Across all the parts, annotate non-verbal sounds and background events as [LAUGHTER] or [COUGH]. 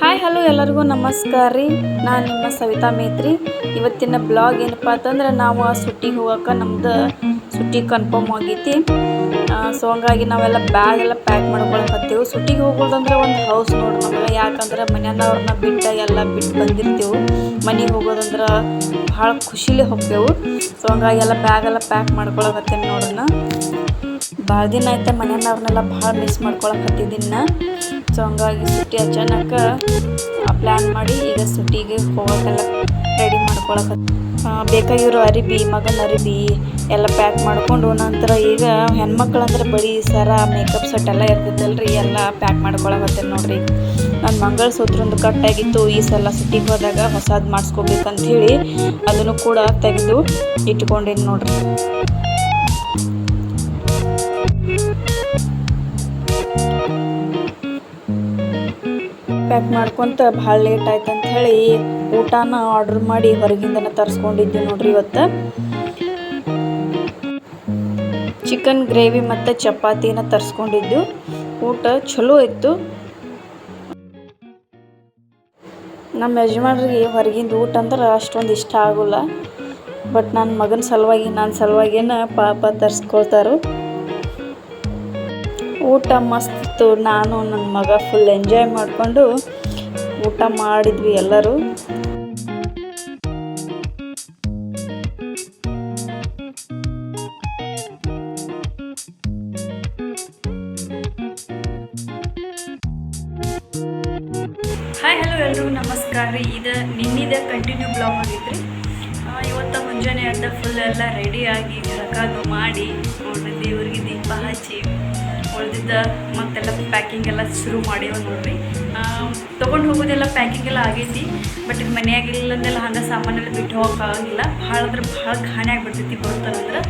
Hi hello ಎಲ್ಲರಿಗೂ ನಮಸ್ಕಾರ ರೀ. ನಾನು ನಿಮ್ಮ ಸವಿತಾ ಮೇತ್ರಿ. ಇವತ್ತಿನ ಬ್ಲಾಗ್ ಏನಪ್ಪ ಅಂತಂದ್ರೆ ನಾವು ಆ ಸುಟ್ಟಿಗೆ ಹೋಗಕ್ಕೆ ನಮ್ದು ಸುಟ್ಟಿ ಕನ್ಫರ್ಮ್ ಆಗೈತಿ. ಸೊ ಹಂಗಾಗಿ ನಾವೆಲ್ಲ ಬ್ಯಾಗ್ ಎಲ್ಲ ಪ್ಯಾಕ್ ಮಾಡ್ಕೊಳಕತ್ತೀವಿ. ಸುಟ್ಟಿಗೆ ಹೋಗೋದಂದ್ರೆ ಒಂದು ಹೌಸ್ ನೋಡಿ ನಮ್ಗೆ ಯಾಕಂದ್ರೆ ಮನೆಯವ್ರನ್ನ ಬಿಟ್ಟು ಎಲ್ಲ ಬಿಟ್ಟು ಬಂದಿರ್ತೇವೆ. ಮನೆಗೆ ಹೋಗೋದಂದ್ರೆ ಭಾಳ ಖುಷಿಲಿ ಹೋಗ್ತೇವೆ. ಸೊ ಹಂಗಾಗಿ ಎಲ್ಲ ಬ್ಯಾಗ್ ಎಲ್ಲ ಪ್ಯಾಕ್ ಮಾಡ್ಕೊಳಕತ್ತೇವೆ ನೋಡೋಣ ಭಾಳ ದಿನ ಆಯ್ತು ಮನೆಯವ್ರನ್ನೆಲ್ಲ ಭಾಳ ಮಿಸ್ ಮಾಡ್ಕೊಳಕತ್ತಿದ್ದೀನಿ. ಸೊ ಹಂಗಾಗಿ ಸುಟ್ಟಿ ಅಚಾನಕ ಪ್ಲ್ಯಾನ್ ಮಾಡಿ ಈಗ ಸುಟ್ಟಿಗೆ ಹೋಗೋಕ್ಕೆಲ್ಲ ರೆಡಿ ಮಾಡ್ಕೊಳಕ ಬೇಕಾಗಿರೋ ಅರಿಬಿ, ಮಗನ ಅರಿಬಿ ಎಲ್ಲ ಪ್ಯಾಕ್ ಮಾಡಿಕೊಂಡು ನಂತರ ಈಗ ಹೆಣ್ಮಕ್ಳಂದ್ರೆ ಬರೀ ಸರ ಮೇಕಪ್ ಸೆಟ್ ಎಲ್ಲ ಇರ್ತೈತಲ್ರಿ ಎಲ್ಲ ಪ್ಯಾಕ್ ಮಾಡ್ಕೊಳಕತ್ತೇನೆ ನೋಡಿರಿ. ನನ್ನ ಮಂಗಳಸೂತ್ರೊಂದು ಕಟ್ಟಾಗಿತ್ತು ಈ ಸಲ ಸುಟ್ಟಿಗೆ ಹೋದಾಗ ಹೊಸದು ಮಾಡಿಸ್ಕೋಬೇಕಂತ ಹೇಳಿ ಅದನ್ನು ಕೂಡ ತೆಗೆದು ಇಟ್ಕೊಂಡಿನಿ ನೋಡ್ರಿ. ಪ್ಯಾಕ್ ಮಾಡ್ಕೊಂತ ಭಾಳ ಲೇಟ್ ಆಯ್ತು ಅಂತ ಹೇಳಿ ಊಟನ ಆರ್ಡ್ರ್ ಮಾಡಿ ಹೊರಗಿಂದನ ತರಿಸ್ಕೊಂಡಿದ್ವಿ ನೋಡ್ರಿ ಇವತ್ತು. ಚಿಕನ್ ಗ್ರೇವಿ ಮತ್ತು ಚಪಾತಿನ ತರಿಸ್ಕೊಂಡಿದ್ದು. ಊಟ ಚಲೋ ಇತ್ತು. ನಮ್ಮ ಯಜಮಾನ್ರಿಗೆ ಹೊರಗಿಂದ ಊಟ ಅಂದ್ರೆ ಅಷ್ಟೊಂದು ಇಷ್ಟ ಆಗೋಲ್ಲ. ಬಟ್ ನನ್ನ ಮಗನ ಸಲುವಾಗಿ ನನ್ನ ಸಲುವಾಗಿನ ಪಾಪ ತರಿಸ್ಕೊಳ್ತಾರೆ. ಊಟ ಮಸ್ತ್ ಇತ್ತು ನಾನು ನನ್ನ ಮಗ ಫುಲ್ ಎಂಜಾಯ್ ಮಾಡಿಕೊಂಡು ಊಟ ಮಾಡಿದ್ವಿ ಎಲ್ಲರೂ. ಹಾಯ್ ಹಲೋ ಎಲ್ಲರೂ ನಮಸ್ಕಾರ ರೀ. ಇದು ನಿನ್ನಿದೆ ಕಂಟಿನ್ಯೂ ಬ್ಲಾಗ್ ಆಗಿದ್ರಿ. ಇವತ್ತು ಮುಂಜಾನೆ ಎದ್ದ ಫುಲ್ ಎಲ್ಲ ರೆಡಿಯಾಗಿ ಜಳಕಾದು ಮಾಡಿ ನೋಡ್ರಿ ದೇವ್ರಿಗೆ ದೀಪ ಹಚ್ಚಿ, ಉಳಿದಿದ್ದ ಮತ್ತೆಲ್ಲ ಪ್ಯಾಕಿಂಗ್ ಎಲ್ಲ ಶುರು ಮಾಡೇವ ನೋಡ್ರಿ. ತೊಗೊಂಡು ಹೋಗೋದೆಲ್ಲ ಪ್ಯಾಕಿಂಗ್ ಎಲ್ಲ ಆಗೈತಿ ಬಟ್ ಮನೆಯಾಗಿಲ್ಲಂದೆಲ್ಲ ಹಂಗೆ ಸಾಮಾನೆಲ್ಲ ಬಿಟ್ಟು ಹೋಗೋಕ್ಕಾಗಿಲ್ಲ ಭಾಳ ಅಂದ್ರೆ ಭಾಳ ಖಾನೆ ಆಗಿಬಿಡ್ತೈತಿ ಬರ್ತಾರಂದ್ರೆ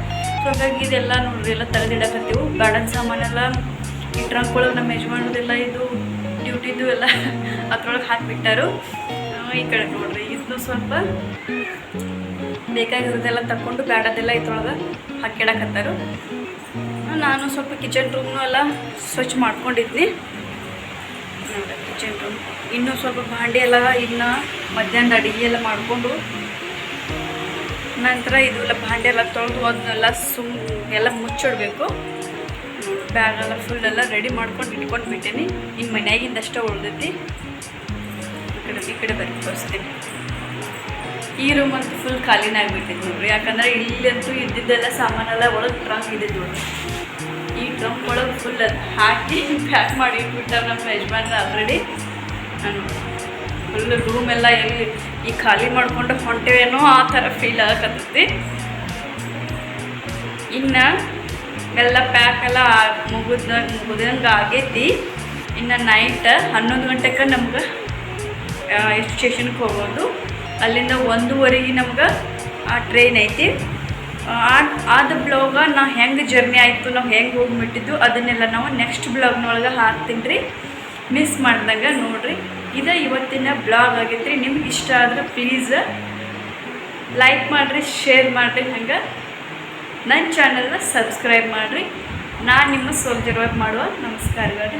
ಸೊ ಹಾಗಾಗಿ ಇದೆಲ್ಲ ನೋಡ್ರಿ, ಎಲ್ಲ ತೆಗೆದಿಡಕತ್ತೀವಿ ಗಾರ್ಡನ್ ಸಾಮಾನೆಲ್ಲ ಈ ಟ್ರಂಕ್ ನಮ್ಮ ಯಜಮಾನ್ರದೆಲ್ಲ ಇದು ಡ್ಯೂಟಿದು ಎಲ್ಲ [LAUGHS] ಅದ್ರೊಳಗೆ ಹಾಕಿಬಿಟ್ಟರು. ಈ ಕಡೆ ನೋಡ್ರಿ ಇದು ಸ್ವಲ್ಪ ಬೇಕಾಗಿರೋದೆಲ್ಲ ತಗೊಂಡು ಬ್ಯಾಡದೆಲ್ಲ ಇದ್ರೊಳಗೆ ಹಾಕಿಡಕತ್ತಾರು ನಾನು ಸ್ವಲ್ಪ ಕಿಚನ್ ರೂಮ್ನು ಎಲ್ಲ ಸ್ವಚ್ಛ ಮಾಡ್ಕೊಂಡಿದ್ನಿ. ಕಿಚನ್ ರೂಮ್ ಇನ್ನೂ ಸ್ವಲ್ಪ ಭಾಂಡೆ ಎಲ್ಲ ಇನ್ನು ಮಧ್ಯಾಹ್ನದ ಅಡುಗೆ ಎಲ್ಲ ಮಾಡಿಕೊಂಡು ನಂತರ ಇದು ಎಲ್ಲ ಭಾಂಡೆ ಎಲ್ಲ ತೊಳೆದು ಅದನ್ನೆಲ್ಲ ಸುಮ್ ಎಲ್ಲ ಮುಚ್ಚಿಡಬೇಕು. ಬ್ಯಾಗ್ ಎಲ್ಲ ಫುಲ್ ಎಲ್ಲ ರೆಡಿ ಮಾಡ್ಕೊಂಡು ಇಟ್ಕೊಂಡು ಬಿಟ್ಟೇನಿ. ಇನ್ನು ಮನೆಯಾಗಿಂದಷ್ಟೇ ಉಳ್ದೈತಿ. ಈ ಕಡೆ ಈ ಕಡೆ ಬರೀ ತೋರಿಸ್ತೀನಿ. ಈ ರೂಮ್ ಅಂತೂ ಫುಲ್ ಖಾಲಿನೇ ಆಗಿಬಿಟ್ಟಿತ್ತು ನೋಡ್ರಿ. ಯಾಕಂದ್ರೆ ಇಲ್ಲಂತೂ ಇದ್ದಿದ್ದೆಲ್ಲ ಸಾಮಾನೆಲ್ಲ ಒಳಗೆ ಟ್ರಂಕ್ ಇದ್ದಿದ್ದು ಈ ಟ್ರಂಕ್ ಒಳಗೆ ಫುಲ್ ಅದು ಹಾಕಿ ಪ್ಯಾಕ್ ಮಾಡಿ ಇಟ್ಬಿಟ್ಟಾರೆ ನಮ್ಮ ಯಜಮಾನ್ರ ಆಲ್ರೆಡಿ ನಾನು ಫುಲ್ ರೂಮ್ ಎಲ್ಲ ಎಲ್ಲಿ ಈ ಖಾಲಿ ಮಾಡಿಕೊಂಡು ಹೊಂಟೇವೇನೋ ಆ ಥರ ಫೀಲ್ ಆಗಕತ್ತೈತಿ. ಇನ್ನು ಎಲ್ಲ ಪ್ಯಾಕ್ ಎಲ್ಲ ಮುಗಿದ ಮುಗಿದಂಗೆ ಆಗೈತಿ. ಇನ್ನು ನೈಟ್ ಹನ್ನೊಂದು ಗಂಟೆಗೆ ನಮ್ಗೆ ಸ್ಟೇಷನ್ಗೆ ಹೋಗೋದು. ಅಲ್ಲಿಂದ ಒಂದೂವರೆಗೆ ನಮ್ಗೆ ಆ ಟ್ರೈನ್ ಐತಿ. ಆದ ಬ್ಲಾಗ ನಾ ಹೆಂಗೆ ಜರ್ನಿ ಆಯಿತು, ನಾವು ಹೆಂಗೆ ಹೋಗಿ ಬಿಟ್ಟಿದ್ದು ಅದನ್ನೆಲ್ಲ ನಾವು ನೆಕ್ಸ್ಟ್ ಬ್ಲಾಗ್ನೊಳಗೆ ಹಾಕ್ತೀನಿ ರೀ ಮಿಸ್ ಮಾಡ್ದಂಗೆ ನೋಡಿರಿ. ಇದು ಇವತ್ತಿನ ಬ್ಲಾಗ್ ಆಗೈತೆ ರೀ ನಿಮ್ಗೆ ಇಷ್ಟ ಆದ್ರೆ ಪ್ಲೀಸ್ ಲೈಕ್ ಮಾಡಿರಿ ಶೇರ್ ಮಾಡಿರಿ ಹಂಗೆ. ನನ್ನ ಚಾನಲ್ನ ಸಬ್ಸ್ಕ್ರೈಬ್ ಮಾಡಿರಿ. ನಾನು ನಿಮ್ಮ ಸೋಲ್ಜರ್ ವರ್ಕ್ ಮಾಡುವ. ನಮಸ್ಕಾರಗಳು.